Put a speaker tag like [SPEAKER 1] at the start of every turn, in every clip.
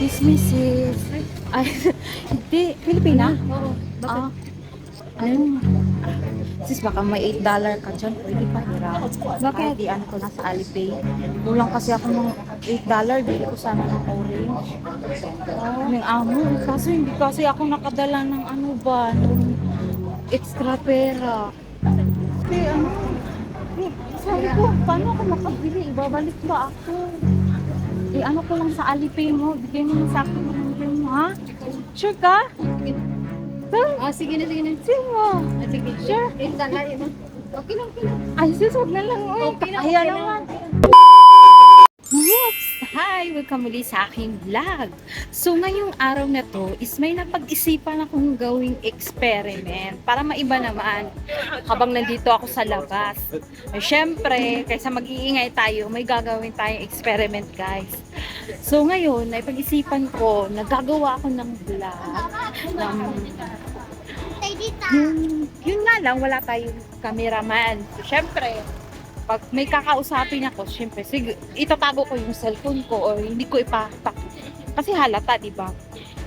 [SPEAKER 1] Excuse me, sis. Ay, hindi. Pilipina?
[SPEAKER 2] Oo.
[SPEAKER 1] Ah. Ano? Sis, baka may $8 ka dyan. Pwede pa hirap.
[SPEAKER 2] Bakit?
[SPEAKER 1] Di ano ko na sa Alipay. Kulang kasi ako ng $8. Bili ko sana ng orange. Oh. Ng amo. Kaso hindi kasi ako nakadala ng ano ba, ng extra pera. Kasi ano, sabi ko, paano ako makabili? Ibabalik ba ako? Eh, ano ko lang sa Alipay mo. Bigay mo sa akin ng Alipay mo, ha? Sure ka? Sure?
[SPEAKER 2] Ah, sige na, sige na.
[SPEAKER 1] Sure mo?
[SPEAKER 2] Ah, sige.
[SPEAKER 1] Sure?
[SPEAKER 2] Eh, dala, no? Okay lang, okay lang.
[SPEAKER 1] Ay, sis, huwag na lang. Uy.
[SPEAKER 2] Okay lang, okay
[SPEAKER 1] naman. Hi! Welcome muli sa aking vlog. So, ngayong araw na to is may napag-isipan akong gawing experiment para maiba naman habang nandito ako sa labas. Eh, syempre, kaysa mag-iingay tayo, may gagawin tayong experiment, guys. So, ngayon, naipag-isipan ko, nagagawa ako ng vlog ng yun, yun nga lang, wala tayong cameraman. So, syempre, pag may kakausapin ako, syempre, sige, itatago ko yung cellphone ko or hindi ko ipapak. Kasi halata, di ba?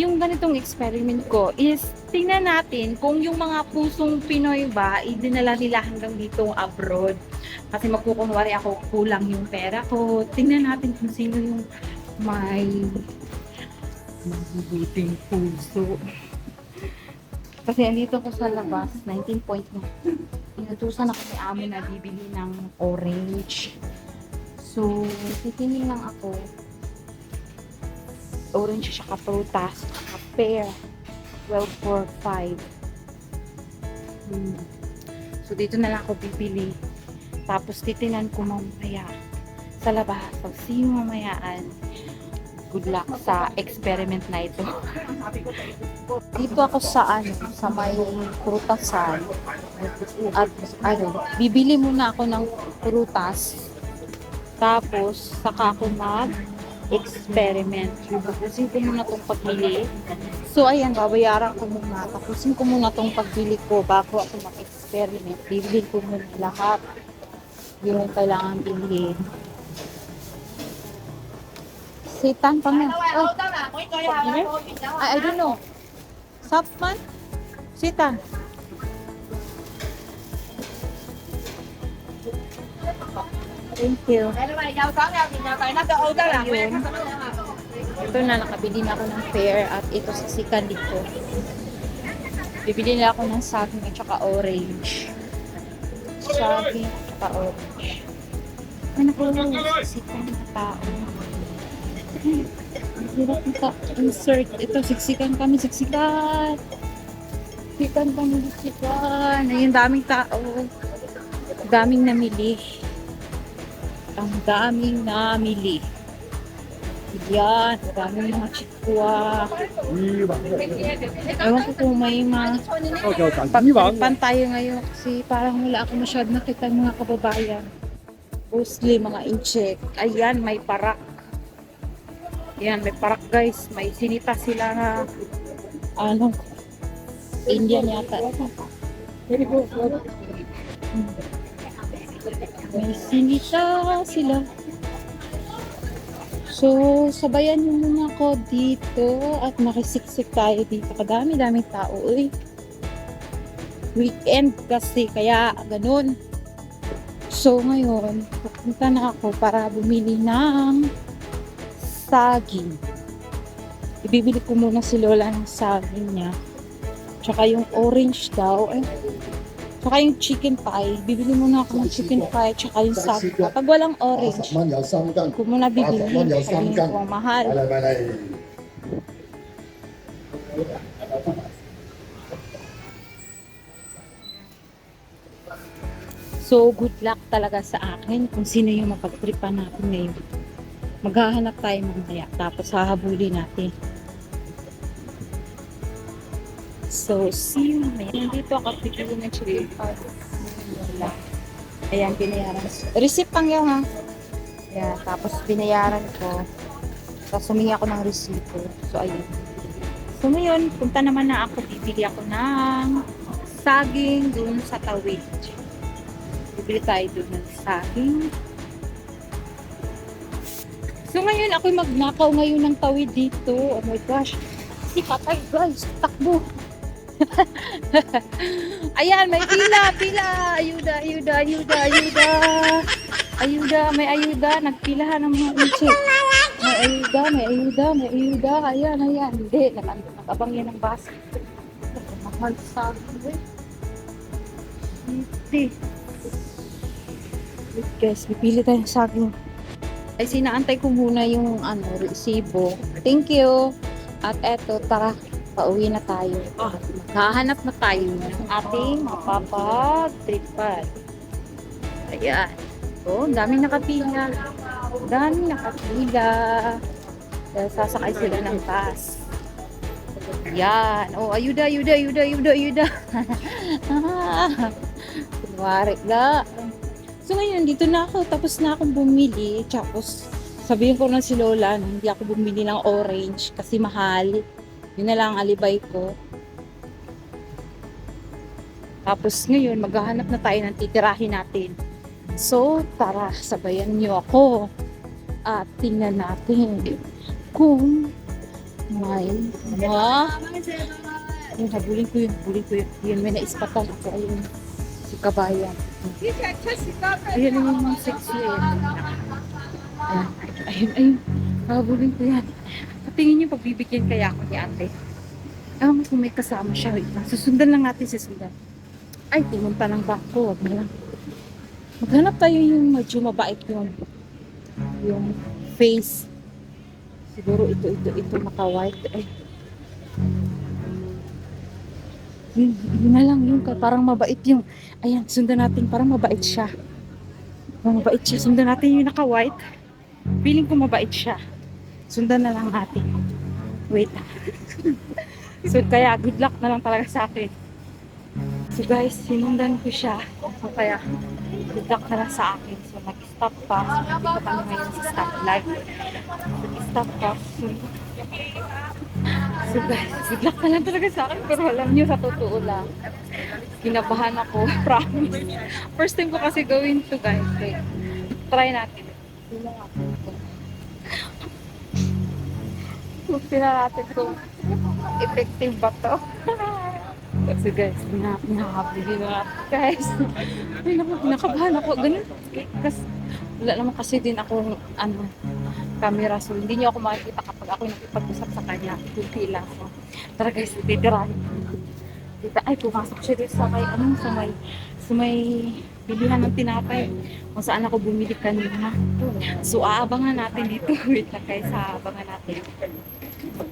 [SPEAKER 1] Yung ganitong experiment ko is tingnan natin kung yung mga pusong Pinoy ba, idinala nila hanggang dito abroad. Kasi magkukunwari ako kulang yung pera ko. Tingnan natin kung sino yung may mabubuting puso. Kasi andito ko sa labas, 19 point na. Inutusan ako ni Amo na bibili ng orange. So, titingin lang ako. Orange siya kaprutas, saka pear. 12 for 5. Hmm. So, dito na lang ako bibili. Tapos, titinan ko mamaya sa labas. So, sino mamayaan? Good luck sa experiment na ito. Dito ako sa ano, sa may prutasan. At ano, bibili muna ako ng prutas. Tapos, saka ako mag-experiment. Tapusin ko muna itong pagbili. So, ayan, babayaran ko muna. Tapusin ko muna itong pagbili ko bago ako mag-experiment. Bibili ko muna lahat. Yun yung kailangan bilhin. Satan pang yan. Ay, I, don't know. Soft man? Sita. Thank you. Ayun. Ito na, nakabili na ako ng pear at ito sa sikan dito. Bibili na ako ng saging at saka orange. Saging at orange. Ay, naku, sikan na tao. Ang hirap nito. Insert. Ito, siksikan kami, siksikan. Siksikan kami, siksikan. Ayun, daming tao. Daming namili. Ang daming namili. Yan, daming mga chikwa. Ewan ko kung may mga
[SPEAKER 3] pagpagpan
[SPEAKER 1] diba? tayo ngayon kasi parang wala ako masyad nakita ng mga kababayan. Mostly mga incheck. Ayan, may parak. Yan, may parak guys. May sinita sila na ano, Indian yata. May sinita sila. So, sabayan niyo muna ako dito at makisiksik tayo dito. Kadami-daming tao. Uy, weekend kasi kaya ganun. So ngayon, pupunta na ako para bumili ng saging. Ibibili ko muna si Lola ng saging niya. Tsaka yung orange daw. Eh. Tsaka yung chicken pie. Bibili muna ako ng chicken pie. Tsaka yung saging. Kapag walang orange, ko muna bibili. Sabihin ko, mahal. So, good luck talaga sa akin kung sino yung mapagtripan natin ngayon. Maghahanap tayo mamaya, tapos hahabulin natin. So, see you mamaya. Nandito ako pipili ng chicken pie. Ayan, binayaran. Receipt pang yan ha. Ayan, tapos binayaran ko. Tapos humingi ako ng resibo. So, ayun. So, ngayon, punta naman na ako. Bibili ako ng saging dun sa tawid. Bibili tayo dun ng saging. So ngayon ako magnakaw ngayon ng tawid dito. Oh my gosh. Si patay guys, takbo. Ayan, may pila, pila. Ayuda, ayuda, ayuda, ayuda. Ayuda, may ayuda. Nagpilahan ng mga inche. May ayuda, may ayuda, may ayuda. Ayan, ayan. Hindi, nakabang yan ng bus. Mahal sa eh. Hindi. Wait guys, pipili tayo ng saging. Ay, sinaantay ko muna yung ano, resibo. Thank you. At eto, tara, pauwi na tayo. At maghahanap na tayo ng ating mapapag-tripan. Ayan. Oh, daming nakapila. Daming nakapila. Sasakay sila ng bus. Yan. Oh, ayuda, ayuda, ayuda, ayuda, ayuda. Kunwari na. So ngayon, dito na ako. Tapos na akong bumili. Tapos sabihin ko na si Lola hindi ako bumili ng orange kasi mahal. Yun na lang ang alibay ko. Tapos ngayon, maghahanap na tayo ng titirahin natin. So, tara, sabayan niyo ako. At tingnan natin kung may mga yung habulin ko yun, habulin ko yun. Yun, may naispatan ako. Ayun, si Kabayan. Ayun yung mga sexy. Ayun, ayun, ayun, ayun. Habulin ko yan. Patingin niyo, pagbibigyan kaya ako ni ate. Ewan kung may kasama siya. Wait lang. Susundan lang natin si Sundan. Ay, pumunta ng bako. Wag na lang. Maghanap tayo yung medyo mabait yun. Yung face. Siguro ito, ito, ito maka-white. Ay. Yun, yun na lang yun. Parang mabait yung, ayan, sundan natin. Parang mabait siya. Parang mabait siya. Sundan natin yung naka-white. Feeling ko mabait siya. Sundan na lang natin. Wait. so, kaya good luck na lang talaga sa akin. So guys, sinundan ko siya. So kaya, good luck na lang sa akin. So nag-stop pa. So nandito kami ngayon sa stoplight. Nag-stop pa. So, good luck na lang talaga sa akin. Pero alam niyo, sa totoo lang, kinabahan ako. Promise. First time ko kasi gawin to guys. Wait. Try natin. Natin ito. Tingnan natin kung effective ba to. Kasi guys, pinakabili na. Guys, ay nakabahan ako. Ganun. Kasi, wala naman kasi din ako, ano, camera. So, hindi niyo ako makikita kapag ako nakipag-usap sa kanya. Kunti lang. So, tara guys, titirahin. Tita, ay, pumasok siya dito sa may, ano, sa may, sa may bilihan ng tinapay. Kung saan ako bumili kanina. So, aabangan natin dito. Wait lang guys, aabangan natin.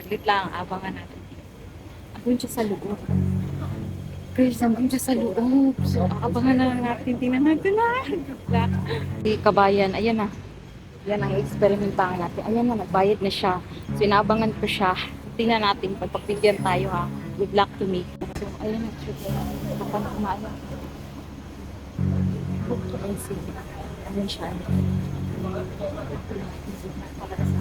[SPEAKER 1] Saglit lang, aabangan natin. Andun siya sa loob. Guys, nandun siya sa loob. So, aabangan na lang natin. Tingnan natin na. Si Kabayan, ayan na. Yan ang experimentahan natin. Ayan na, nagbayad na siya. So, inaabangan ko siya. Tingnan natin, pagpapigyan tayo ha. Good luck to me. So, ayan na. Kapag kumain. Ayan si, ayan siya. Para sa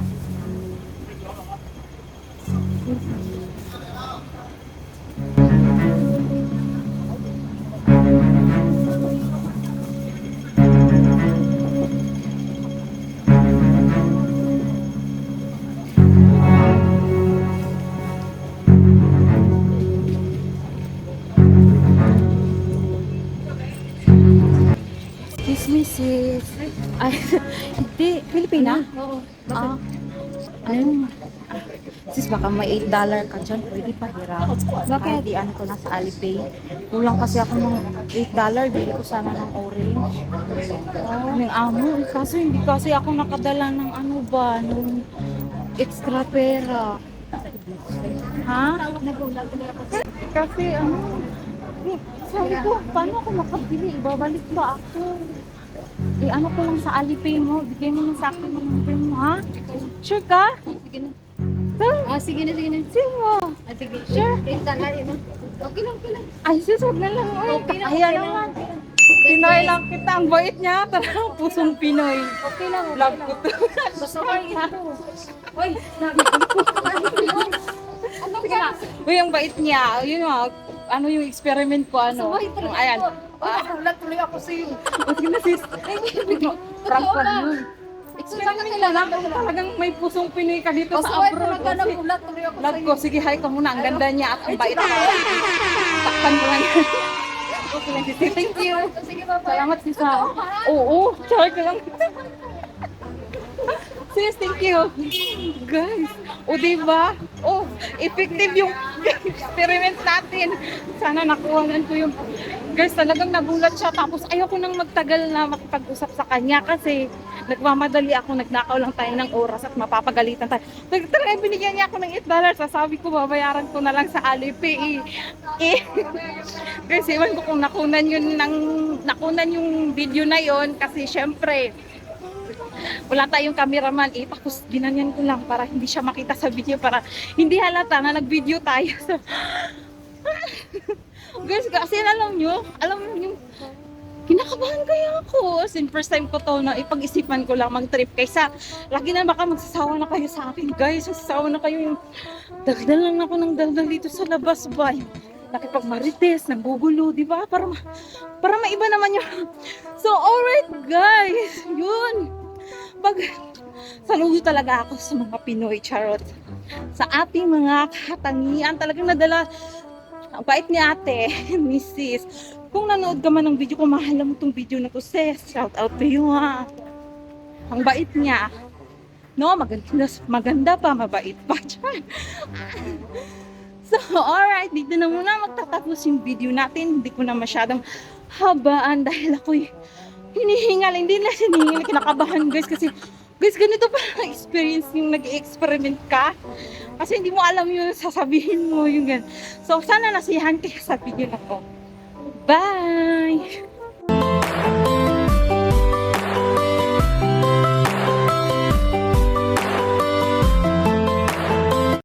[SPEAKER 1] Ay, hindi. Pilipina?
[SPEAKER 2] Oo.
[SPEAKER 1] Ah. Ano? Ah, Sis, baka may 8 dollar ka dyan. Pwede pa hiram.
[SPEAKER 2] Bakit?
[SPEAKER 1] Hindi, ano ko nasa Alipay. Kulang kasi ako ng 8 dollar. Bili ko sana ng orange. Oh. Ng amo. Eh, Kaso hindi kasi ako nakadala ng ano ba, ng extra pera. Ha?
[SPEAKER 2] Na.
[SPEAKER 1] Kasi ano, eh, sabi ko, paano ako makabili? Ibabalik ba ako? Eh, ano ko lang sa Alipay mo, bigay mo lang sa akin ng number mo, ha? Sure ka?
[SPEAKER 2] Sige na.
[SPEAKER 1] Sir?
[SPEAKER 2] Ah, sige na, sige na.
[SPEAKER 1] Sige mo.
[SPEAKER 2] Ah, sige.
[SPEAKER 1] Sure.
[SPEAKER 2] Eh, tala, yun. Okay lang, okay lang.
[SPEAKER 1] Ay, sis, huwag na lang. Ay,
[SPEAKER 2] Okay lang, okay
[SPEAKER 1] naman.
[SPEAKER 2] lang.
[SPEAKER 1] Pinoy lang kita. Ang bait niya. Talagang pusong Pinoy.
[SPEAKER 2] Okay lang, okay
[SPEAKER 1] Love ko to.
[SPEAKER 2] Basta ko ito. Uy, ano ka?
[SPEAKER 1] Uy, ang bait niya. Yun mo, ano yung experiment ko, ano. Yung,
[SPEAKER 2] talaga
[SPEAKER 1] ayan.
[SPEAKER 2] ako. Uy, nagulat tuloy ako sa'yo.
[SPEAKER 1] Huwag na sis. Prank ko yun. experiment na lang. Talagang may pusong Pinoy ka dito sa
[SPEAKER 2] Pasaway
[SPEAKER 1] abroad.
[SPEAKER 2] talaga
[SPEAKER 1] Kasi-
[SPEAKER 2] nagulat tuloy ako
[SPEAKER 1] Love
[SPEAKER 2] sa'yo.
[SPEAKER 1] ko, sige, hi ka muna. Ang ganda niya at ang bait. Takpan ko lang. Okay lang, sis. Thank you.
[SPEAKER 2] Sige, bye-bye.
[SPEAKER 1] Salamat, sis. ha. Oo, char ka lang. Sis, thank you. Guys, o diba? Oh, effective yung experiment natin. Sana nakuha ko yung... Guys, talagang nagulat siya. Tapos ayaw ko nang magtagal na makipag-usap sa kanya kasi nagmamadali ako, nagnakaw lang tayo ng oras at mapapagalitan tayo. Talagang binigyan niya ako ng 8 dollars. Sasabi ko, babayaran ko na lang sa Alipay. Eh, guys, iwan ko kung nakunan yun ng, nakunan yung video na yon kasi syempre, wala tayong cameraman eh, tapos ginanyan ko lang para hindi siya makita sa video para hindi halata na nag-video tayo. So, guys, kasi alam nyo, alam nyo, kinakabahan kaya ako. As in, first time ko to na ipag-isipan ko lang mag-trip kaysa lagi na baka magsasawa na kayo sa akin, guys. Magsasawa na kayo yung daldal lang ako ng daldal dito sa labas ba? Nakipagmarites, nanggugulo, di ba? Para, ma- para maiba naman yung... So, alright, guys. Yun pag saludo talaga ako sa mga Pinoy charot. Sa ating mga katangian, talagang nadala ang bait ni ate, Mrs. Kung nanood ka man ng video ko, mahal mo tong video na to, sis. Shout out to you, ha. Ang bait niya. No, maganda, maganda pa, mabait pa. So, alright, dito na muna magtatapos yung video natin. Hindi ko na masyadong habaan dahil ako'y hinihingal, hindi na hinihingal, kinakabahan guys kasi guys ganito pa experience yung nag-experiment ka kasi hindi mo alam yung sasabihin mo yung gan. So sana nasiyahan kayo sa video na to. Bye!